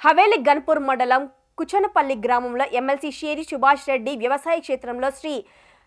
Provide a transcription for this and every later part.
హవేలి గన్పూర్ మండలం కుచనపల్లి గ్రామంలో ఎమ్మెల్సీ షేరి సుభాష్ రెడ్డి వ్యవసాయ క్షేత్రంలో శ్రీ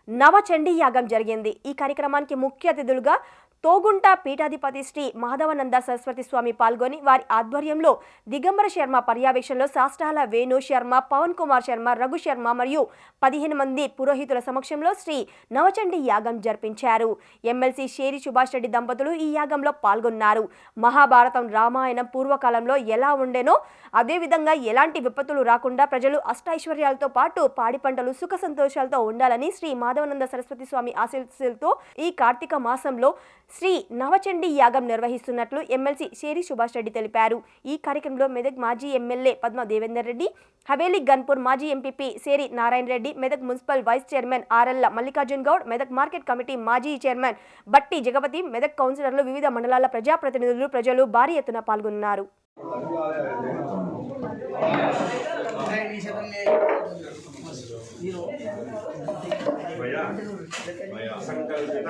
నవచండీ యాగం జరిగింది. ఈ కార్యక్రమానికి ముఖ్య అతిథులుగా తోగుంట పీఠాధిపతి శ్రీ మాధవనంద సరస్వతి స్వామి పాల్గొని వారి ఆధ్వర్యంలో దిగంబర శర్మ పర్యవేక్షణలో శాస్త్రాల వేణు శర్మ పవన్ కుమార్ శర్మ రఘు శర్మ మరియు పదిహేను మంది పురోహితుల సమక్షంలో శ్రీ నవచండి యాగం జరిపించారు. ఎమ్మెల్సీ షేరి సుభాష్ రెడ్డి దంపతులు ఈ యాగంలో పాల్గొన్నారు. మహాభారతం రామాయణం పూర్వకాలంలో ఎలా ఉండేనో అదేవిధంగా ఎలాంటి విపత్తులు రాకుండా ప్రజలు అష్టైశ్వర్యాలతో పాటు పాడి పంటలు సుఖ సంతోషాలతో ఉండాలని శ్రీ మాధవనంద సరస్వతి స్వామి ఆశీస్సులతో ఈ కార్తీక మాసంలో శ్రీ నవచండీ యాగం నిర్వహిస్తున్నట్లు ఎమ్మెల్సీ షేరి సుభాష్ రెడ్డి తెలిపారు. ఈ కార్యక్రమంలో మెదక్ మాజీ ఎమ్మెల్యే పద్మ దేవేందర్ రెడ్డి హవేలీ గన్పూర్ మాజీ MPP Seri Narayana Reddy Medak municipal vice chairman ఆర్ఎల్ల Mallikarjun Goud Medak market committee మాజీ చైర్మన్ బట్టి జగపతి మెదక్ కౌన్సిలర్లు వివిధ మండలాల ప్రజాప్రతినిధులు ప్రజలు భారీ ఎత్తున పాల్గొన్నారు. సంకల్పిత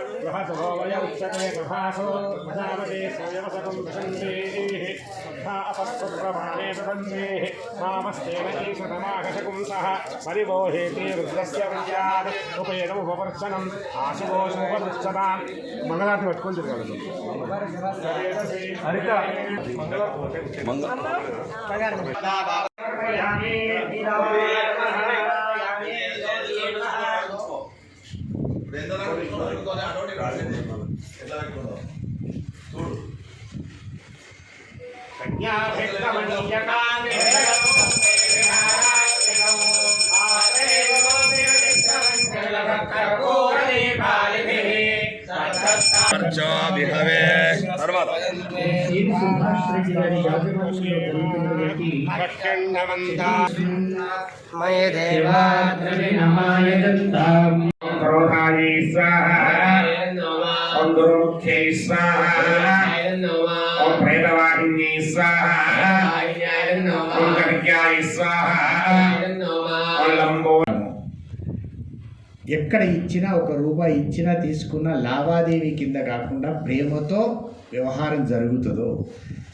నేను తింటుంటది ఓపెన్ పరిబోహేతి రుద్రస్య విద్యాత్ ఉపేదముపవర్చనం ఆశుభోషముపరుచ్చతా మంగళారతి పట్టుకొని తిరగాలి హరిత విహవే తర్వాత మయ దేవా ద్రవిణమాయ దంతాం ఎక్కడ ఇచ్చినా ఒక రూపాయి ఇచ్చినా తీసుకున్న లావాదేవీ కింద కాకుండా ప్రేమతో వ్యవహారం జరుగుతుందో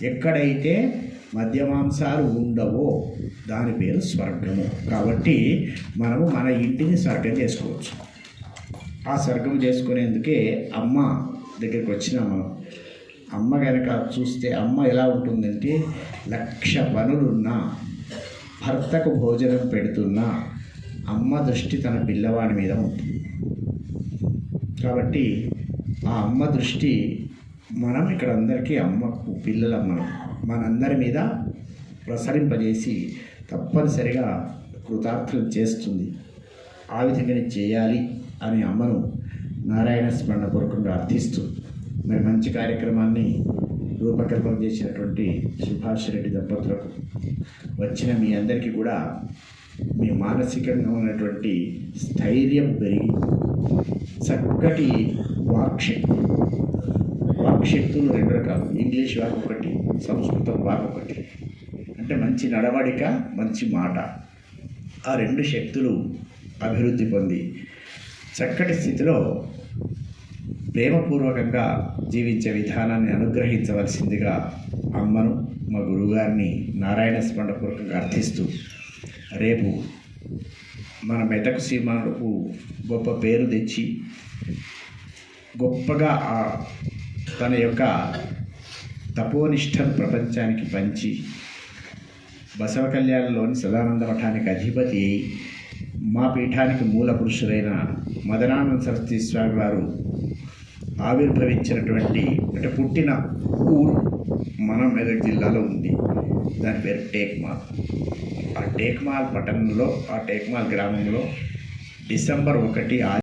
ఎక్కడైతే మద్యమాంసాలు ఉండవో దాని పేరు స్వర్గము. కాబట్టి మనము మన ఇంటిని స్వర్గం చేసుకోవచ్చు. ఆ స్వర్గం చేసుకునేందుకే అమ్మ దగ్గరికి వచ్చిన మనం అమ్మ కనుక చూస్తే అమ్మ ఎలా ఉంటుందంటే లక్ష పనులున్నా భర్తకు భోజనం పెడుతున్నా అమ్మ దృష్టి తన పిల్లవాడి మీద ఉంటుంది. కాబట్టి ఆ అమ్మ దృష్టి మనం ఇక్కడ అందరికీ అమ్మకు పిల్లల మనం మనందరి మీద ప్రసరింపజేసి తప్పనిసరిగా కృతార్థులు చేస్తుంది. ఆ విధంగానే చేయాలి. అని అమ్మను నారాయణ స్మరణ కొరకు అర్థిస్తూ మరి మంచి కార్యక్రమాన్ని రూపకల్పన చేసినటువంటి సుభాష్ రెడ్డి దంపతులకు వచ్చిన మీ అందరికీ కూడా మీ మానసికంగా ఉన్నటువంటి స్థైర్యం పెరిగి చక్కటి వాక్శక్తి వాక్శక్తులు రెండు రకాలు. ఇంగ్లీష్ వాక్ ఒకటి సంస్కృతం వాక్ ఒకటి. అంటే మంచి నడవడిక మంచి మాట. ఆ రెండు శక్తులు అభివృద్ధి పొంది చక్కటి స్థితిలో ప్రేమపూర్వకంగా జీవించే విధానాన్ని అనుగ్రహించవలసిందిగా అమ్మను మా గురువుగారిని నారాయణ స్మరణపూర్వకంగా అర్థిస్తూ రేపు మన మెదక్ సీమకు గొప్ప పేరు తెచ్చి గొప్పగా తన యొక్క తపోనిష్టను ప్రపంచానికి పంచి బసవ కళ్యాణంలోని సదానంద మఠానికి అధిపతి అయి మా పీఠానికి మూల పురుషులైన మదనానంద సరస్వతి స్వామి వారు ఆవిర్భవించినటువంటి అంటే పుట్టిన ఊరు మన మెదక్ జిల్లాలో ఉంది. దాని పేరు టేక్మాల్. ఆ టేక్మాల్ పట్టణంలో ఆ టేక్మాల్ గ్రామంలో డిసెంబర్ ఒకటి ఆ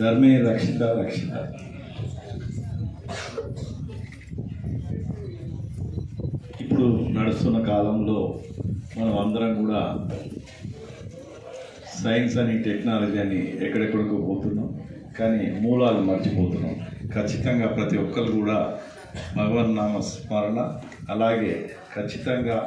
ధర్మే రక్షిత రక్షిత. ఇప్పుడు నడుస్తున్న కాలంలో మనం అందరం కూడా సైన్స్ అని టెక్నాలజీ అని ఎక్కడెక్కడికో పోతున్నాం. కానీ మూలాలు మర్చిపోతున్నాం. ఖచ్చితంగా ప్రతి ఒక్కరు కూడా భగవన్ నామ స్మరణ అలాగే ఖచ్చితంగా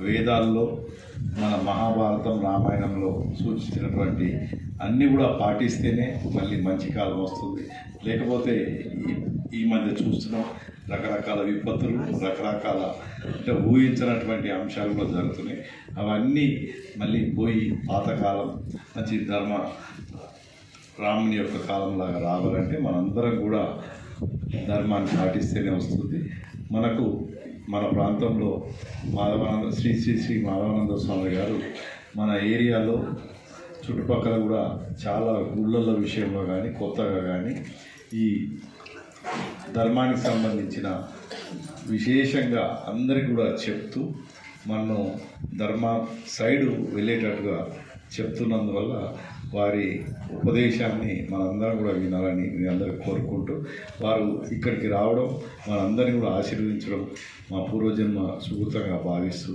వేదాల్లో మన మహాభారతం రామాయణంలో సూచించినటువంటి అన్నీ కూడా పాటిస్తేనే మళ్ళీ మంచి కాలం వస్తుంది. లేకపోతే ఈ- ఈ మధ్య చూస్తున్నాం రకరకాల విపత్తులు రకరకాల అంటే ఊహించినటువంటి అంశాలు కూడా జరుగుతున్నాయి. అవన్నీ మళ్ళీ పోయి పాతకాలం మంచి ధర్మ రాముని యొక్క కాలంలాగా రావాలంటే మనందరం కూడా ధర్మాన్ని పాటిస్తేనే వస్తుంది. మనకు మన ప్రాంతంలో మాధవానంద శ్రీ శ్రీ శ్రీ మాధవానంద స్వామి గారు మన ఏరియాలో చుట్టుపక్కల కూడా చాలా గుళ్ళల విషయంలో కానీ కొత్తగా కానీ ఈ ధర్మానికి సంబంధించిన విశేషంగా అందరికి కూడా చెప్తూ మనం ధర్మ సైడు వెళ్ళేటట్టుగా చెప్తున్నందువల్ల వారి ఉపదేశాన్ని మనందరం కూడా వినాలని మీ అందరికీ కోరుకుంటూ వారు ఇక్కడికి రావడం మనందరినీ కూడా ఆశీర్వదించడం మా పూర్వజన్మ సుకృతంగా భావిస్తూ